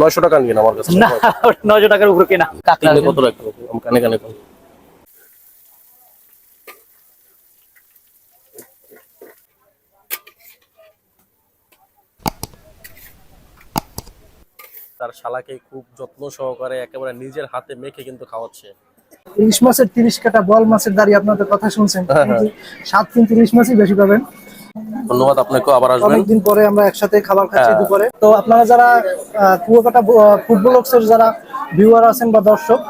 নয়শো টাকা নিন আমার কাছে। না নয়শো টাকার উপরে কেনা। কত কানে কানে। তার শালাকে খুব যত্ন সহকারে একেবারে নিজের হাতে মেখে কিন্তু খাওয়াচ্ছে। ইলিশ মাছের তিরিশ কাটা বল মাছের দাঁড়িয়ে আপনাদের কথা শুনছেন। হ্যাঁ, হ্যাঁ। সাত কিন্তু ইলিশ মাছই বেশি পাবেন। ধন্যবাদ আপনাকেও আবার আসবেন। অনেকদিন পরে আমরা একসাথে খাবার খাচ্ছি হ্যাঁ। দুপুরে। তো আপনারা যারা কুয়াকাটা ফুটবল এর যারা ভিউয়ার আছেন বা দর্শক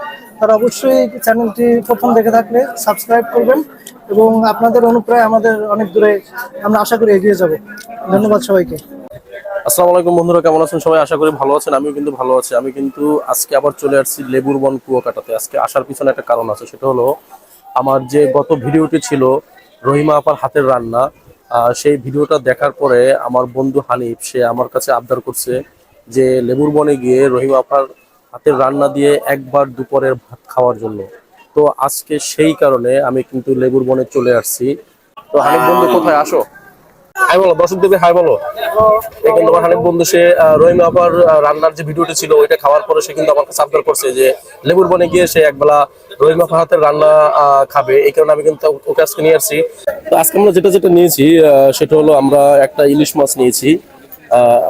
তারা অবশ্যই চ্যানেলটি প্রথম দেখে থাকলে সাবস্ক্রাইব করবেন এবং আপনাদের অনুপ্রায় আমাদের অনেক দূরে আমরা আশা করি এগিয়ে যাব। ধন্যবাদ সবাইকে। আসসালামু আলাইকুম বন্ধুরা কেমন আছেন? সবাই আশা করি ভালো আছেন আমিও কিন্তু ভালো আছি। আমি কিন্তু আজকে আবার চলে আসছি লেবুর বন কুয়াকাটাতে। আজকে আসার পিছনে একটা কারণ আছে সেটা হলো আমার যে গত ভিডিওটি ছিল রহিমা আপার হাতের রান্না সেই ভিডিওটা দেখার পরে আমার বন্ধু হানিফ, সে আমার কাছে আবদার করছে যে লেবুর বনে গিয়ে রহিম আপার হাতের রান্না দিয়ে একবার দুপুরের ভাত খাওয়ার জন্য। তো আজকে সেই কারণে আমি কিন্তু লেবুর বনে চলে আসছি। তো হানিফ বন্ধু, কোথায়? আসো। হাই বলো দর্শক দেবী, হাই বলো। এই কিন্তু আমার হানিফ বন্ধু, সে রহিমা আপার রান্নার যে ভিডিওটি ছিল, ওইটা খাওয়ার পরে সে কিন্তু কাছে আবদার করছে যে, লেবুর বনে গিয়ে সে একবেলা রহিমা হাতের রান্না খাবে। এই কারণে আমি কিন্তু ওকে আজকে নিয়ে আসছি। তো আজকে আমরা যেটা যেটা নিয়েছি সেটা হলো আমরা একটা ইলিশ মাছ নিয়েছি।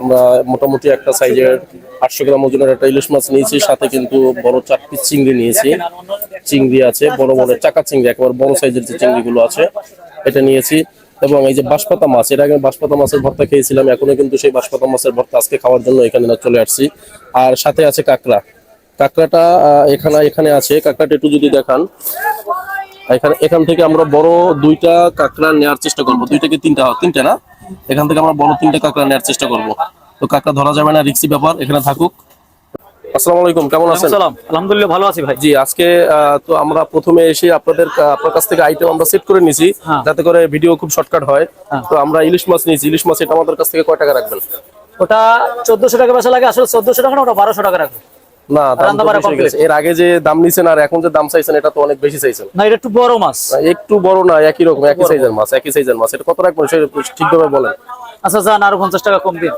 আমরা মোটামুটি একটা সাইজের আটশো গ্রাম ওজনের একটা ইলিশ মাছ নিয়েছি। সাথে কিন্তু বড় চার পিস চিংড়ি নিয়েছি। চিংড়ি আছে, বড় বড় চাকা চিংড়ি, একেবারে বড় সাইজের যে চিংড়িগুলো আছে, এটা নিয়েছি। এবং এই যে বাঁশপাতা মাছ এটা আগে বাঁশপাতা মাছের ভর্তা খেয়েছিলাম, এখনও কিন্তু সেই বাঁশপাতা মাছের ভর্তা আজকে খাওয়ার জন্য এখানে চলে আসছি। আর সাথে আছে কাঁকড়া। কাঁকড়াটা এখানে এখানে আছে। কাঁকড়াটা একটু যদি দেখান। এখানে, এখান থেকে আমরা বড় দুইটা কাঁকড়া নেওয়ার চেষ্টা করব। দুইটা কি তিনটা? তিনটা না? এখান থেকে আমরা বড় তিনটা কাঁকড়া নেওয়ার চেষ্টা করব। তো কাঁকড়া ধরা যাবে না, রিক্সি ব্যাপার, এখানে থাকুক। আসসালামু আলাইকুম কেমন আছেন? সালাম। আলহামদুলিল্লাহ ভালো আছি ভাই। জি আজকে আহ, তো আমরা প্রথমে এসে আপনাদের আপনার কাছ থেকে আইটেম আমরা সেট করে নিয়েছি হ্যাঁ। যাতে করে ভিডিও খুব শর্টকাট হয়। তো আমরা ইলিশ মাছ নিয়েছি ইলিশ মাছ এটা আমাদের কাছ থেকে কয় টাকা রাখবেন? ওটা চোদ্দশো টাকা বেচা লাগে আসলে টাকা না ওটা টাকা রাখবে। না হয়ে। এর আগে যে দাম নিছেন আর এখন যে দাম চাইছেন এটা তো অনেক বেশি চাইছেন। না এটা একটু বড় মাছ। একটু বড় না একই রকম একই সাইজের মাছ একই সাইজের মাছ। এটা কত রাখবেন? ঠিকভাবে বলেন। আচ্ছা যান আরও পঞ্চাশ টাকা কম দিন।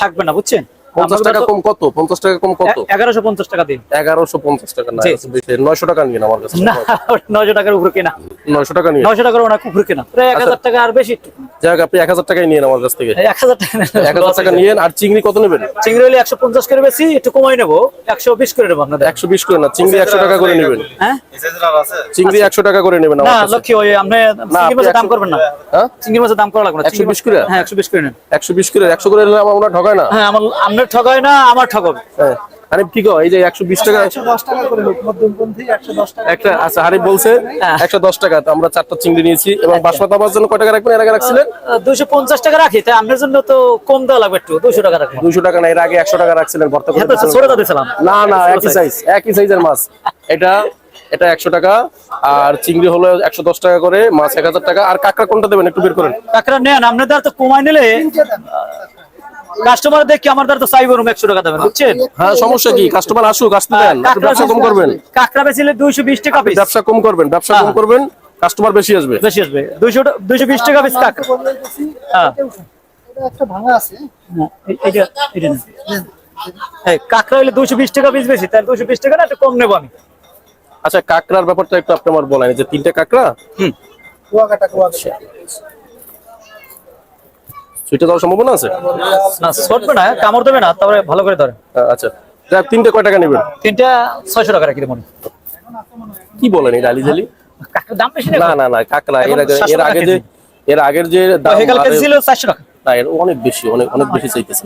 থাকবে না বুঝছেন? পঞ্চাশ টাকা কম কত? পঞ্চাশ টাকা কম কত? এগারোশো পঞ্চাশ টাকা দিন। এগারোশো পঞ্চাশ টাকা না। নয়শো টাকা নিন আমার কাছে। নয়শো টাকার উপরে কেনা। নয়শো টাকা নিন নয়শো টাকার উপরে কেনা। এক হাজার টাকা আর বেশি। হোক আপনি এক হাজার টাকাই নিন আমার কাছ থেকে। এক হাজার টাকা এক হাজার টাকা নিয়েন। আর চিংড়ি কত নেবেন? চিংড়ি হলে একশো পঞ্চাশ করে বেশি একটু কমাই নেব। একশো বিশ করে নেব আপনাদের। একশো বিশ করে না চিংড়ি একশো টাকা করে নেবেন। হ্যাঁ? চিংড়ি একশো টাকা করে নেবেন না লক্ষ্মী ওই আপনি চিংড়ি মাছের দাম একশো- করবেন না। হ্যাঁ? চিংড়ি মাছের দাম করা লাগবে না। 120 করে? হ্যাঁ একশো বিশ করে নেন। একশো বিশ করে একশো করে নিলে আমার মনে হয় না। হ্যাঁ আমার আপনার ঠকায় না আমার ঠকাবে। হ্যাঁ। কি কয়? এই যে একশো বিশ টাকা একশো দশ টাকা করে মধ্যমপন্থী একশো দশ টাকা একটা আচ্ছা হানিফ বলছে হ্যাঁ। একশো দশ টাকা তো আমরা চারটা চিংড়ি নিয়েছি এবং বাসমতা মাছ জন্য কয় টাকা রাখবেন? এর আগে রাখছিলেন? দুইশো পঞ্চাশ টাকা রাখি তাই আপনার জন্য তো কম দেওয়া লাগবে একটু দুইশো টাকা রাখব দুইশো টাকা না এর আগে একশো টাকা রাখছিলেন ভর্তা করে হ্যাঁ তো ছোট দিয়েছিলাম। না না একই সাইজ। একই সাইজের মাছ। এটা এটা একশো টাকা আর চিংড়ি হলো একশো দশ টাকা করে মাছ এক হাজার টাকা। আর কাঁকড়া কোনটা দেবেন? একটু বের করেন। কাকড়া নেন আপনার দ্বারা তো কমাই নিলে কাস্টমার দেখি আমার দ্বারা তো চাইব একশো টাকা দেবেন বুঝছেন? হ্যাঁ সমস্যা কি? কাস্টমার আসুক আসতে দেন। ব্যবসা কম করবেন। কাকড়া বেচিলে দুইশো বিশ টাকা পিস ব্যবসা কম করবেন ব্যবসা কম হ্যাঁ। করবেন কাস্টমার বেশি আসবে। বেশি আসবে। দুইশো দুইশো বিশ টাকা পিস কাকড়া। হ্যাঁ। এটা একটা ভাঙা আছে হ্যাঁ, এইটা নেন। এই কাকড়া হলে দুইশো বিশ টাকা পিস বেশি তাহলে দুইশো বিশ টাকা না একটু কম নেব আমি। আচ্ছা কাঁকড়ার ব্যাপারটা একটু আপনি আমার বলেন এই যে তিনটে কাঁকড়া? কুয়াকাটা কুয়াকাটা। সুইটে দেওয়ার সম্ভাবনা আছে? না ছটবে না কামড় দেবে না তারপরে ভালো করে ধরে। আচ্ছা। তিনটে কয় টাকা নেবেন? তিনটা ছয়শো টাকা রাখি মনে কি বলেন এই ডালি জালি দাম বেশি না না না কাঁকড়া এর আগে এর আগে যে এর আগের যে দাম ছিল চারশো টাকা। না এর অনেক বেশি অনেক অনেক বেশি চাইতেছে।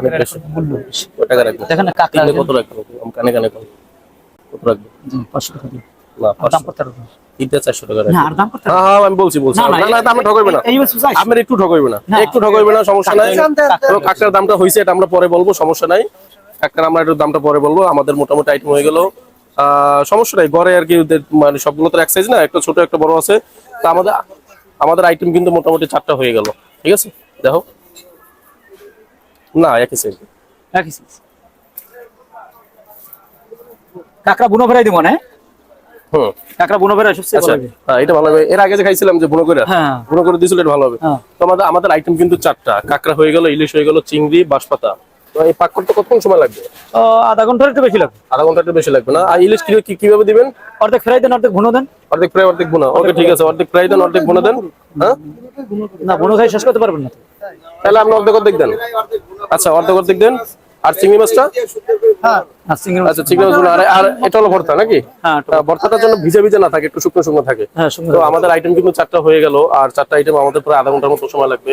অনেক বেশি। কয় টাকা রাখবেন? দেখেন কাকড়া কত রাখবেন? আমি কানে কানে কত রাখবেন? পাঁচশো টাকা না পাঁচশো। না। টাকা না আর দাম করতে হ্যাঁ হ্যাঁ আমি বলছি বলছি। না, না, না না আপনি ঠকাইবে না। এই- এই বস্তু চাইছি। আপনার একটু না। না। একটু ঠকাইবে না সমস্যা নাই। কাকড়া- দামটা হয়েছে এটা আমরা পরে বলব সমস্যা নাই। কাঁকড়ার আমরা একটু দামটা পরে বলব আমাদের মোটামুটি আইটেম হয়ে গেল। সমস্যা নাই ঘরে আর কি মানে সবগুলো তো এক সাইজ না একটা ছোট একটা বড় আছে। তা আমাদের আমাদের আইটেম কিন্তু মোটামুটি চারটা হয়ে গেল। ঠিক আছে? দেখো। না একই সাইজ একই size। কাকড়া বুনো ফেরাই দিব না হুম। কাকড়া বুনো ফেরাই সবচেয়ে আচ্ছা ভালো। হ্যাঁ এটা ভালো হবে। এর আগে যে খাইছিলাম যে বুনো করে হ্যাঁ। বুনো করে দিয়েছিল এটা ভালো হবে। হ্যাঁ। তো আমাদের আমাদের আইটেম কিন্তু চারটা। কাঁকড়া হয়ে গেল ইলিশ হয়ে গেল চিংড়ি বাঁশপাতা। এই পাক করতে কতক্ষণ সময় লাগবে? আধা ঘণ্টার একটু বেশি লাগবে। আধা ঘণ্টা একটু বেশি লাগবে না? আর ইলিশ কি কীভাবে দিবেন? অর্ধেক ফ্রাই দেন অর্ধেক ভুনো দেন। অর্ধেক ফ্রাই অর্ধেক ভুনা। ওকে ঠিক আছে অর্ধেক ফ্রাই দেন অর্ধেক ভুনা দেন। হ্যাঁ? না ভুনো খাই শেষ করতে পারবেন না। তাহলে আপনি অর্ধেক অর্ধেক দেন। আচ্ছা অর্ধেক অর্ধেক দেন। আর চিংড়ি মাছটা? হ্যাঁ চিংড়ি মাছ আচ্ছা চিংড়ি মাছগুলো আর আর এটা হলো ভর্তা নাকি? হ্যাঁ ভর্তাটার জন্য ভিজে ভিজে না থাকে একটু শুকনো শুকনো থাকে। হ্যাঁ তো আমাদের আইটেম কিন্তু চারটা হয়ে গেল আর চারটা আইটেম আমাদের প্রায় আধা ঘণ্টার মতো সময় লাগবে।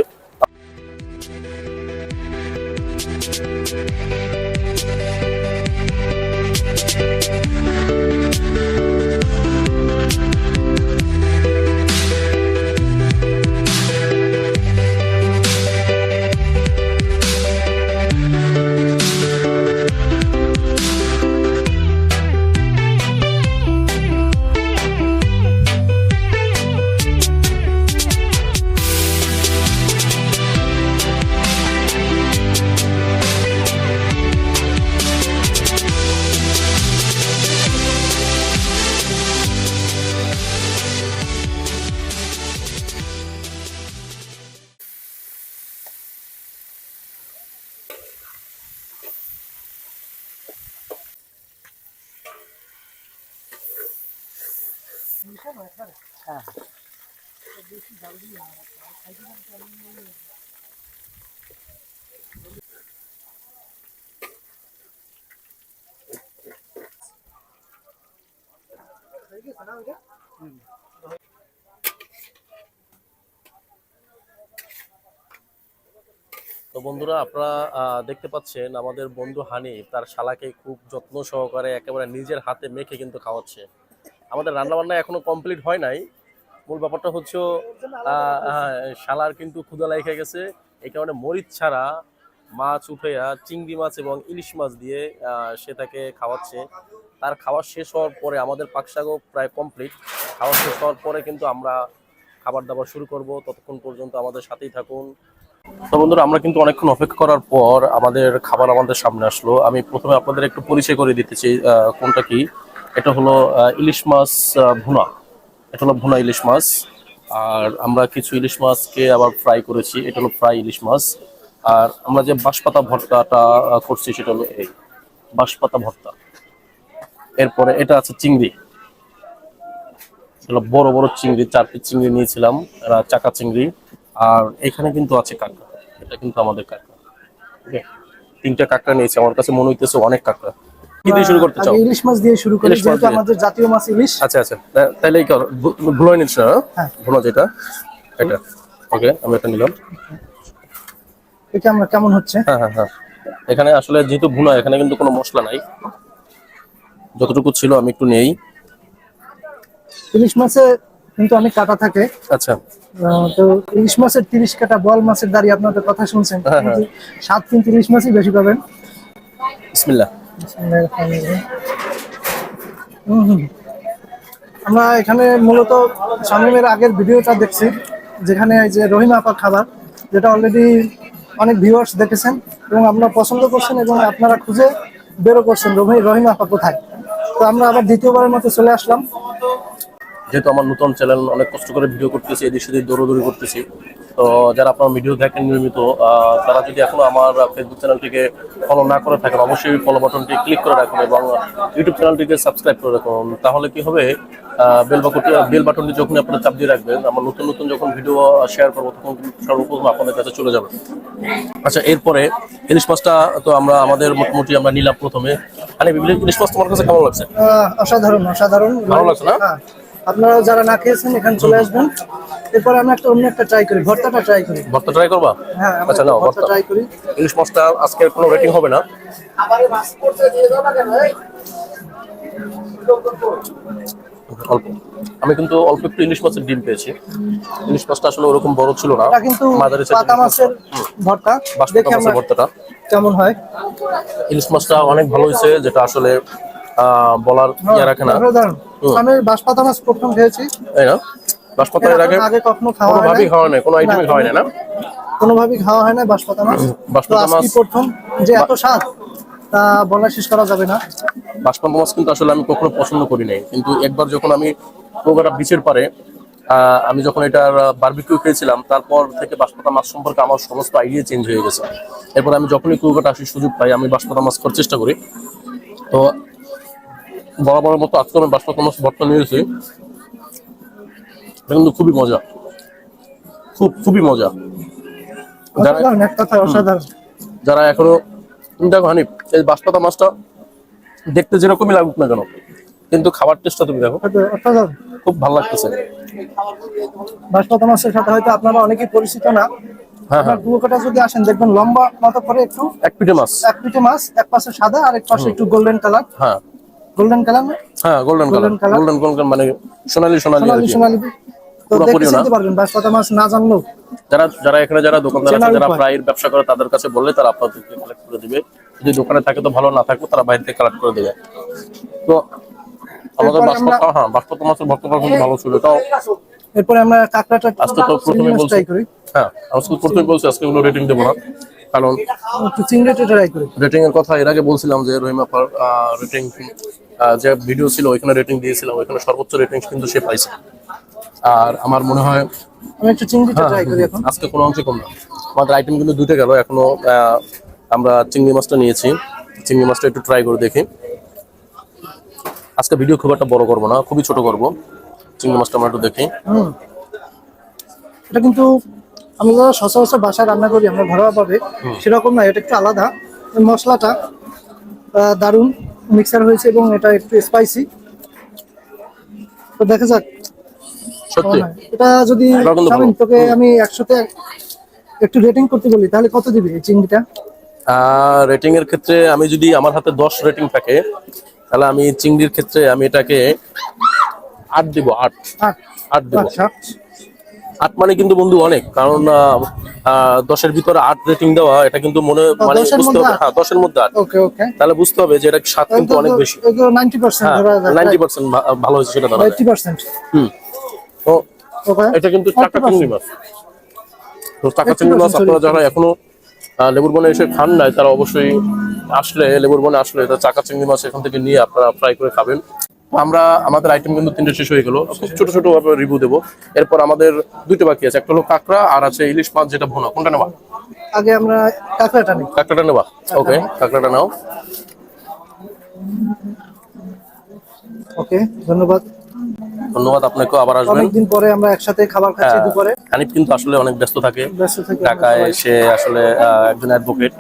তো বন্ধুরা, আপনারা দেখতে পাচ্ছেন আমাদের বন্ধু হানি তার শালাকে খুব যত্ন সহকারে একেবারে নিজের হাতে মেখে কিন্তু খাওয়াচ্ছে। আমাদের রান্না বান্না এখনও কমপ্লিট হয় নাই। মূল ব্যাপারটা হচ্ছে শালার কিন্তু ক্ষুদা লেগে গেছে। এই কারণে মরিচ ছাড়া মাছ উঠেয়া চিংড়ি মাছ এবং ইলিশ মাছ দিয়ে সে তাকে খাওয়াচ্ছে। তার খাওয়া শেষ হওয়ার পরে আমাদের পাকশাগও প্রায় কমপ্লিট খাওয়া শেষ হওয়ার পরে কিন্তু আমরা খাবার দাবার শুরু করব। ততক্ষণ পর্যন্ত আমাদের সাথেই থাকুন। তো বন্ধুরা, আমরা কিন্তু অনেকক্ষণ অপেক্ষা করার পর আমাদের খাবার আমাদের সামনে আসলো। আমি প্রথমে আপনাদের একটু পরিচয় করে দিতে চাই কোনটা কি? এটা হলো ইলিশ মাছ ভুনা। এটা হলো ভুনা ইলিশ মাছ। আর আমরা কিছু ইলিশ মাছকে আবার ফ্রাই করেছি। এটা হলো ফ্রাই ইলিশ মাছ। আর আমরা যে বাঁশপাতা ভর্তাটা করছি সেটা হলো এই বাঁশপাতা ভর্তা। এরপরে এটা আছে চিংড়ি। বড় বড় চিংড়ি চার পিস চিংড়ি নিয়েছিলাম চাকা চিংড়ি। আর এখানে কিন্তু আছে কাঁকড়া এটা কিন্তু আমাদের কাঁকড়া। তিনটা কাঁকড়া নিয়েছি আমার কাছে মনে হইতেছে অনেক কাঁকড়া। কি দিয়ে শুরু করতে চাও? ইলিশ মাছ দিয়ে শুরু করি যেহেতু আমাদের জাতীয় মাছ ইলিশ। আচ্ছা আচ্ছা। তাহলে এই কর নিচ্ছ হ্যাঁ। ভুনো যেটা এটা। ওকে আমি এটা নিলাম। এটা আমরা কেমন হচ্ছে? হ্যাঁ হ্যাঁ হ্যাঁ। এখানে আসলে যেহেতু ভুনা এখানে কিন্তু কোনো মশলা নাই। যতটুকু ছিল আমি একটু নেই। ইলিশ মাছে কিন্তু অনেক কাটা থাকে। আচ্ছা। তো ইলিশ মাছের তিরিশ কাটা বল মাছের দাড়ি আপনাদের কথা শুনছেন। হ্যাঁ, হ্যাঁ। সাত কিন্তু ইলিশ মাছই বেশি পাবেন। বিসমিল্লাহ। আমরা এখানে মূলত শামীমের আগের ভিডিওটা দেখছি যেখানে এই যে রহিমা আপা খাবার যেটা অলরেডি অনেক ভিউয়ার্স দেখেছেন এবং আপনারা পছন্দ করছেন এবং আপনারা খুঁজে বেরো করছেন। রহি রহিমা আপা কোথায়? তো আমরা আবার দ্বিতীয়বারের মতো চলে আসলাম। যেহেতু আমার নতুন চ্যানেল অনেক কষ্ট করে ভিডিও করতেছি, এদিক সেদিক দৌড়দৌড়ি করতেছি। তো যারা আপনার ভিডিও দেখেন নিয়মিত তারা যদি এখনও আমার ফেসবুক চ্যানেলটিকে ফলো না করে থাকেন অবশ্যই ফলো বাটনটি ক্লিক করে রাখুন এবং ইউটিউব চ্যানেলটিকে সাবস্ক্রাইব করে রাখুন। তাহলে কি হবে? বেল বাটনটি বেল বাটনটি যখন আপনারা চাপ দিয়ে রাখবেন আমার নতুন নতুন যখন ভিডিও শেয়ার করব তখন সর্বপ্রথম আপনাদের কাছে চলে যাবে। আচ্ছা এরপরে ইলিশ মাছটা তো আমরা আমাদের মোটামুটি আমরা নিলাম প্রথমে। মানে ইলিশ মাছ তোমার কাছে কেমন লাগছে? অসাধারণ অসাধারণ। ভালো লাগছে না? আপনারা যারা না খেয়েছেন এখানে চলে আসবেন। এরপর আমি একটা অন্য একটা ট্রাই করি ভর্তাটা ট্রাই করি। ভর্তা ট্রাই করবা? হ্যাঁ আমরা আচ্ছা নাও ভর্তা ট্রাই করি। ইলিশ মাছটা আজকে কোনো রেটিং হবে না। অল্প। আমি কিন্তু অল্প একটু ইলিশ মাছের ডিম পেয়েছি। ইলিশ মাছটা আসলে ওরকম বড় ছিল না। কিন্তু পাতা ইলিশ মাছের ভর্তা। বাসমতি মাছের আমরা ভর্তাটা। কেমন হয়? ইলিশ মাছটা অনেক ভালো হয়েছে যেটা আসলে বলার ইয়ে রাখে না। আমি বাঁশপাতা মাছ প্রথম খেয়েছি। তাই না? বাসমতি এর আগে আগে কখনো খাওয়া হয় না খাওয়া নেই কোনো আইটেমই খাওয়া নেই না? কোনোভাবেই খাওয়া হয় না বাঁশপাতা মাছ। বাঁশপাতা মাছ- প্রথম। যে এত স্বাদ তা বলা শেষ করা যাবে না। বাসপান্ত মাছ কিন্তু আসলে আমি কখনো পছন্দ করি নাই। কিন্তু একবার যখন আমি পোকাটা বিচের পারে আমি যখন এটার বারবিকিউ খেয়েছিলাম তারপর থেকে বাঁশপাতা মাছ সম্পর্কে আমার সমস্ত আইডিয়া চেঞ্জ হয়ে গেছে। এরপর আমি যখনই কুয়াকাটা আসি সুযোগ পাই আমি বাঁশপাতা মাছ খাওয়ার চেষ্টা করি। তো বরাবরের মতো আজকে আমি বাঁশপাতা মাছ ভর্তা নিয়েছি। এটা কিন্তু খুবই মজা। খুব খুবই মজা। যারা এখনও তুমি দেখো হানিফ এই বাঁশপাতা মাছটা দেখতে যেরকমই লাগুক না কেন কিন্তু খাবার টেস্টটা তুমি দেখো। খুব ভালো লাগতেছে। বাঁশপাতা মাছের সাথে হয়তো আপনারা অনেকেই পরিচিত না। হ্যাঁ হ্যাঁ। যদি আসেন দেখবেন লম্বা মতো করে একটু এক পিঠে মাছ। এক পিঠে মাছ এক পাশে সাদা আর এক পাশে একটু গোল্ডেন কালার হ্যাঁ। গোল্ডেন কালার হ্যাঁ গোল্ডেন কালার গোল্ডেন গোল্ডেন মানে সোনালি সোনালি সোনালি তো পুরোপুরি দেখে না। চিনতে মাছ না জানলেও। যারা যারা এখানে যারা দোকানদার আছে যারা ফ্রাইয়ের ব্যবসা করে তাদের কাছে বললে তারা আপনাদেরকে কালেক্ট করে দিবে। যদি দোকানে থাকে তো ভালো না থাকবে তারা বাইরে থেকে কালেক্ট করে দেবে। তো আমাদের হ্যাঁ মাছের কিন্তু ভালো ছিল। এরপরে আমরা কাঁকড়াটা আজকে তো প্রথমে বলছি। হ্যাঁ আজকে প্রথমে বলছি আজকে কোনো রেটিং দেবো না। কারণ রেটিং এর কথা এর আগে বলছিলাম যে রহিমাপার রেটিং যে ভিডিও ছিল ওইখানে রেটিং দিয়েছিলাম ওইখানে সর্বোচ্চ রেটিং কিন্তু সে পাইছে। আর আমার মনে হয় আমি একটু চিংড়িটা হ্যাঁ, ট্রাই করি এখন। আজকে কোনো অংশে কম না। আমাদের আইটেম কিন্তু দুইটা গেল এখনও আমরা চিংড়ি মাছটা নিয়েছি। চিংড়ি মাছটা একটু ট্রাই করে দেখি। আজকে ভিডিও খুব একটা বড় করব না খুবই ছোট করব। চিংড়ি মাছটা আমরা একটু দেখি। এটা কিন্তু আমি সচরাচর বাসায় রান্না করি আমরা ঘরোয়া পাবে সেরকম না এটা একটু আলাদা। মশলাটা দারুণ। মিক্সার হয়েছে এবং এটা একটু স্পাইসি তো দেখা যাক। সত্যি? এটা যদি। তোকে আমি একশোতে একটু রেটিং করতে বলি তাহলে কত দিবি এই চিংড়িটা? রেটিং এর ক্ষেত্রে আমি যদি আমার হাতে দশ রেটিং থাকে তাহলে আমি চিংড়ির ক্ষেত্রে আমি এটাকে আট দিব আট। আট। আট দেবো। আচ্ছা। আট মানে কিন্তু বন্ধু অনেক কারণ দশের ভিতরে আট রেটিং দেওয়া এটা কিন্তু মনে মানে বুঝতে হবে হ্যাঁ দশের মধ্যে আট। তাহলে বুঝতে হবে যে এটা স্বাদ কিন্তু অনেক বেশি। নাইনটি পার্সেন্ট হ্যাঁ পার্সেন্ট ভালো হয়েছে সেটা হুম। তো এটা কিন্তু টাকা চিংড়ি মাছ। তো টাকা চিংড়ি মাছ আপনারা যারা এখনও লেবুর বনে এসে খান নাই তারা অবশ্যই আসলে লেবুর বনে আসলে এটা চাকা চিংড়ি মাছ এখান থেকে নিয়ে আপনারা ফ্রাই করে খাবেন। আমরা আমাদের আইটেম কিন্তু তিনটে শেষ হয়ে গেল। খুব ছোট ছোট ভাবে রিভিউ দেবো। এরপর আমাদের দুইটা বাকি আছে। একটা হলো কাঁকড়া আর আছে ইলিশ মাছ যেটা ভোনা। কোনটা নেবা? আগে আমরা কাঁকড়াটা নিই। কাঁকড়াটা নেবা? ওকে কাঁকড়াটা নাও। ওকে ধন্যবাদ। ধন্যবাদ আপনাকেও আবার আসবেন। অনেকদিন পরে আমরা একসাথে খাবার খাচ্ছি হ্যাঁ, দুপুরে। হানিফ কিন্তু আসলে অনেক ব্যস্ত থাকে। ঢাকায় সে আসলে একজন অ্যাডভোকেট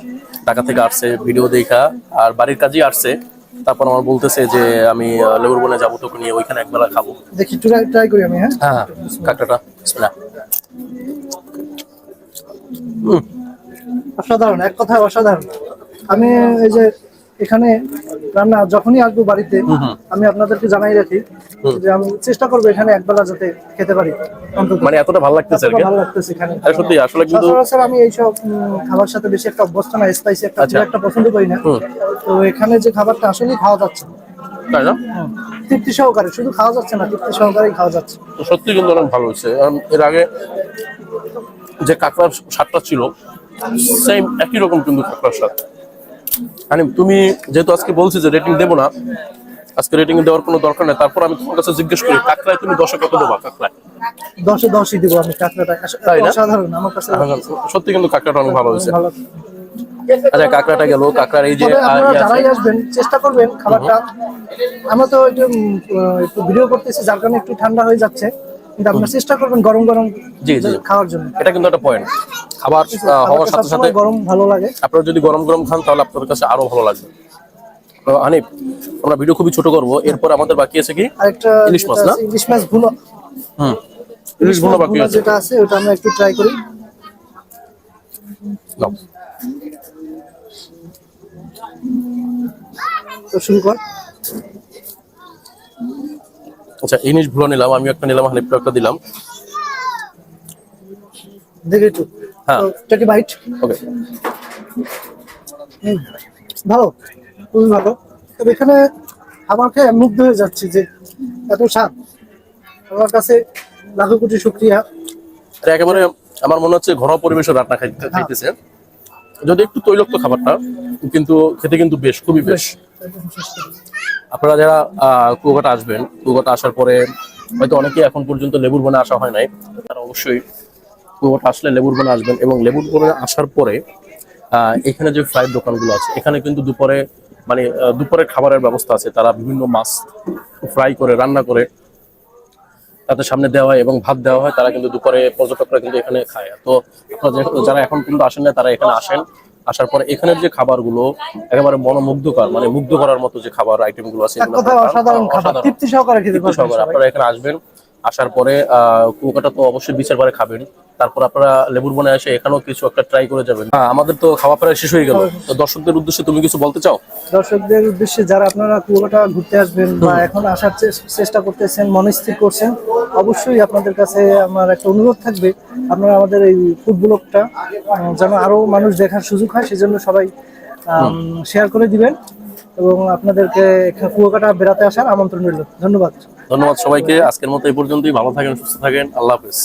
ঢাকা থেকে আসছে ভিডিও দেখা। আর বাড়ির কাজেই আসছে। তারপর আমার বলতেছে যে আমি লেবুর বনে যাব তোকে নিয়ে ওইখানে একবেলা খাব। দেখি ট্রাই ট্রাই করি আমি হ্যাঁ? হ্যাঁ কাঁকড়াটা বিসমিল্লাহ। অসাধারণ এক কথায় অসাধারণ। আমি এই যে এখানে রান্না যখনই আসব বাড়িতে আমি আপনাদেরকে জানাই রাখি যে আমি চেষ্টা করব এখানে একবেলা যাতে খেতে পারি মানে এতটা ভালো লাগতেছে ভালো লাগতেছে এখানে। সত্যি আসলে কিন্তু সচরাচর আমি এইসব খাবার সাথে বেশি একটা অভ্যস্ত না স্পাইসি একটা আচ্ছা। একটা পছন্দ করি না। তো এখানে যে খাবারটা আসলেই খাওয়া যাচ্ছে তাই না। তৃপ্তি সহকারে শুধু খাওয়া যাচ্ছে না তৃপ্তি সহকারেই খাওয়া যাচ্ছে। তো সত্যি কিন্তু অনেক ভালো হয়েছে। এর আগে যে কাঁকড়ার স্বাদটা ছিল সেম একই রকম কিন্তু কাঁকড়ার স্বাদ। হানিফ তুমি যেহেতু আজকে বলছি যে রেটিং দেবো না আজকে রেটিং দেওয়ার কোনো দরকার নেই তারপর আমি তোমার কাছে জিজ্ঞেস করি কাঁকড়ায় তুমি দশে কত দেবা কাঁকড়ায়? দশে দশই দিব আমি কাঁকড়াটা তাই না? আমার কাছে সত্যি কিন্তু কাঁকড়াটা অনেক ভালো হয়েছে। আচ্ছা কাঁকড়াটা গেল কাঁকড়ার এই যে ইয়ে যারাই আসবেন চেষ্টা করবেন খাবারটা। আমরা তো একটু একটু ভিডিও করতেছি যার কারণে একটু ঠান্ডা হয়ে যাচ্ছে। কিন্তু আপনারা চেষ্টা করবেন গরম গরম। খাওয়ার জন্য। এটা কিন্তু একটা পয়েন্ট খাবার হওয়ার সাথে সাথে গরম ভালো লাগে। আপনারা যদি গরম গরম খান তাহলে আপনাদের কাছে আরও ভালো লাগবে। তো হানিফ আমরা ভিডিও খুবই ছোট করব। এরপর আমাদের বাকি আছে কি? আরেকটা ইলিশ মাছ না? ইলিশ মাছ ভুনো। হুম। ইলিশ ভুনা বাকি আছে। যেটা আছে ওটা আমরা একটু ট্রাই করি। নাও। তো শুরু কর। আচ্ছা ইলিশ ভুনা নিলাম। আমি একটা নিলাম হানিফটা একটা দিলাম। দেখে একটু। হ্যাঁ। টেকি বাইট? ওকে। ভালো। খুবই ভালো। তবে এখানে আমার খেয়ে মুগ্ধ হয়ে যাচ্ছি যে এত স্বাদ আমার কাছে লাখো কোটি শুক্রিয়া। আর একেবারে আমার মনে হচ্ছে ঘরোয়া পরিবেশে রান্না খাইতে খাইতেছে। যদি একটু তৈলক্ত খাবারটা কিন্তু খেতে কিন্তু বেশ খুবই বেশ। আপনারা যারা আহ, কুয়াকাটা আসবেন কুয়াকাটা আসার পরে হয়তো অনেকে এখন পর্যন্ত লেবুর বনে আসা হয় নাই তারা অবশ্যই কুয়াকাটা আসলে লেবুর বনে আসবেন এবং লেবুর বনে আসার পরে এখানে যে ফ্রাইড দোকানগুলো আছে এখানে কিন্তু দুপুরে মানে আহ, দুপুরের খাবারের ব্যবস্থা আছে। তারা বিভিন্ন মাছ ফ্রাই করে রান্না করে তাদের সামনে দেওয়া হয় এবং ভাত দেওয়া হয় তারা কিন্তু দুপুরে পর্যটকরা কিন্তু এখানে খায়। তো যারা এখন কিন্তু আসেন না তারা এখানে আসেন। আসার পরে এখানের যে খাবারগুলো একেবারে মনোমুগ্ধকর মানে মুগ্ধ করার মতো যে খাবার আইটেমগুলো আছে। অসাধারণ খাবার তৃপ্তি সহকারে। আপনারা এখানে আসবেন। আসার পরে কুয়াকাটা তো অবশ্যই বিচার বারে খাবেন। তারপর আপনারা লেবুর বনে এসে এখানেও কিছু একটা ট্রাই করে যাবেন। হ্যাঁ আমাদের তো খাওয়া প্রায় শেষ হয়ে গেল। তো দর্শকদের উদ্দেশ্যে তুমি কিছু বলতে চাও? দর্শকদের উদ্দেশ্যে যারা আপনারা কুয়াকাটা ঘুরতে আসবেন বা এখন আসার চেষ্টা করতেছেন মনস্থির করছেন অবশ্যই আপনাদের কাছে আমার একটা অনুরোধ থাকবে। আপনারা আমাদের এই ফুড ব্লগটা যেন আরও মানুষ দেখার সুযোগ হয় সেজন্য সবাই শেয়ার করে দিবেন। এবং আপনাদেরকে কুয়াকাটা বেড়াতে আসার আমন্ত্রণ রইল। ধন্যবাদ। ধন্যবাদ সবাইকে। আজকের মতো এই পর্যন্তই। ভালো থাকেন, সুস্থ থাকেন। আল্লাহ হাফেজ।